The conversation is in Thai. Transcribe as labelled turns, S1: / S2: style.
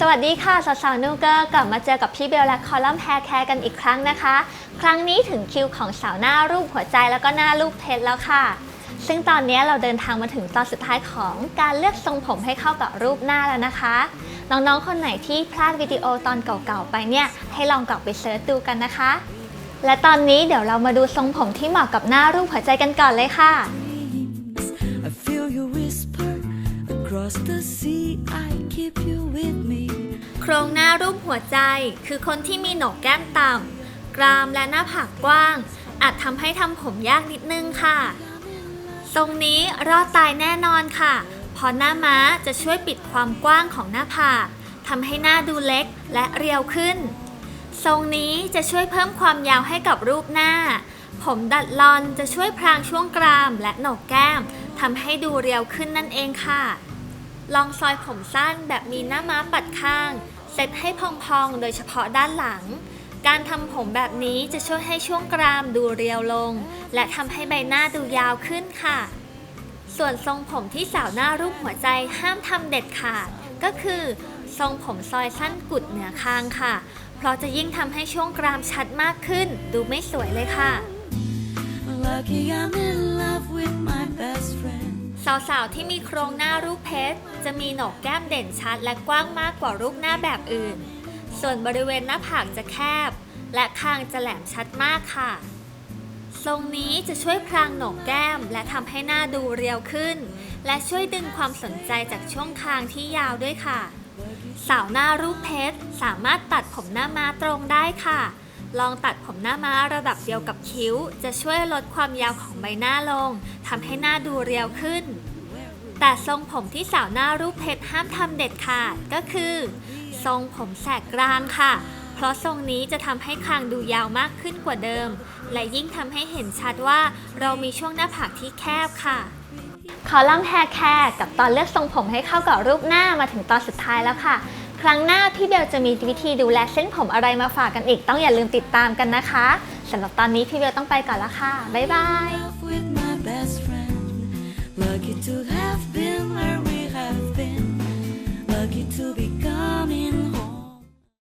S1: สวัสดีค่ะสาวๆนูเกอร์กลับมาเจอกับพี่เบลและคอลัมน์แฮร์แคร์กันอีกครั้งนะคะ ครั้งนี้ถึงคิวของสาวหน้ารูปหัวใจแล้วก็หน้ารูปเพชรแล้วค่ะ ซึ่งตอนนี้เราเดินทางมาถึงตอนสุดท้ายของการเลือกทรงผมให้เข้ากับรูปหน้าแล้วนะคะ น้องๆคนไหนที่พลาดวิดีโอตอนเก่าๆไปเนี่ย ให้ลองกลับไปเสิร์ชดูกันนะคะ และตอนนี้เดี๋ยวเรามาดูทรงผมที่เหมาะกับหน้ารูปหัวใจกันก่อนเลยค่ะ
S2: across the sea. I keep you with me.
S1: โครงหน้ารูปหัวใจคือคนที่มีโหนกแก้มต่ำ กรามและหน้าผากกว้าง อาจทำให้ทำผมยากนิดนึงค่ะทรงนี้รอดตายแน่นอนค่ะ เพราะหน้าม้าจะช่วยปิดความกว้างของหน้าผากทำให้หน้าดูเล็กและเรียวขึ้น ทรงนี้จะช่วยเพิ่มความยาวให้กับรูปหน้า ผมดัดลอนจะช่วยพรางช่วงกรามและโหนกแก้มทำให้ดูเรียวขึ้นนั่นเองค่ะ ลองซอยผมสั้นแบบมีหน้าม้าปัดข้าง เซตให้พองๆ โดยเฉพาะด้านหลัง การทำผมแบบนี้จะช่วยให้ช่วงกรามดูเรียวลง และทำให้ใบหน้าดูยาวขึ้นค่ะ ส่วนทรงผมที่สาวหน้ารูปหัวใจห้ามทำเด็ดขาด ก็คือ ทรงผมซอยสั้นกุดเหนือคางค่ะ เพราะจะยิ่งทำให้ช่วงกรามชัดมากขึ้น ดูไม่สวยเลยค่ะ
S2: Lucky I'm in
S1: สาวๆ ที่มีโครงหน้ารูปเพชร จะมีหนกแก้มเด่นชัดและกว้างมากกว่ารูปหน้าแบบอื่น ส่วนบริเวณหน้าผากจะแคบ และคางจะแหลมชัดมากค่ะ ทรงนี้จะช่วยพรางหนกแก้มและทำให้หน้าดูเรียวขึ้น และช่วยดึงความสนใจจากช่วงคางที่ยาวด้วยค่ะ สาวหน้ารูปเพชรสามารถตัดผมหน้าม้าตรงได้ค่ะ ลองตัดผมหน้าม้าระดับเดียวกับคิ้ว จะช่วยลดความยาวของใบหน้าลง ทำให้หน้าดูเรียวขึ้น แต่ทรงผมที่สาวหน้ารูปเพชรห้ามทำเด็ดขาดก็คือ ทรงผมแสกกลางค่ะ เพราะทรงนี้จะทำให้คางดูยาวมากขึ้นกว่าเดิม และยิ่งทำให้เห็นชัดว่าเรามีช่วงหน้าผากที่แคบค่ะคอลัมน์แฮร์แคร์กับตอนเลือกทรงผมให้เข้ากับรูปหน้ามาถึงตอนสุดท้ายแล้วค่ะ ครั้งหน้าพี่เบลจะมีวิธีดูแลเส้นผมอะไรมาฝากกันอีก ต้องอย่าลืมติดตามกันนะคะสำหรับตอนนี้พี่เบลต้องไปก่อนแล้วค่ะ บ๊ายบาย
S2: best friend. Lucky to have been where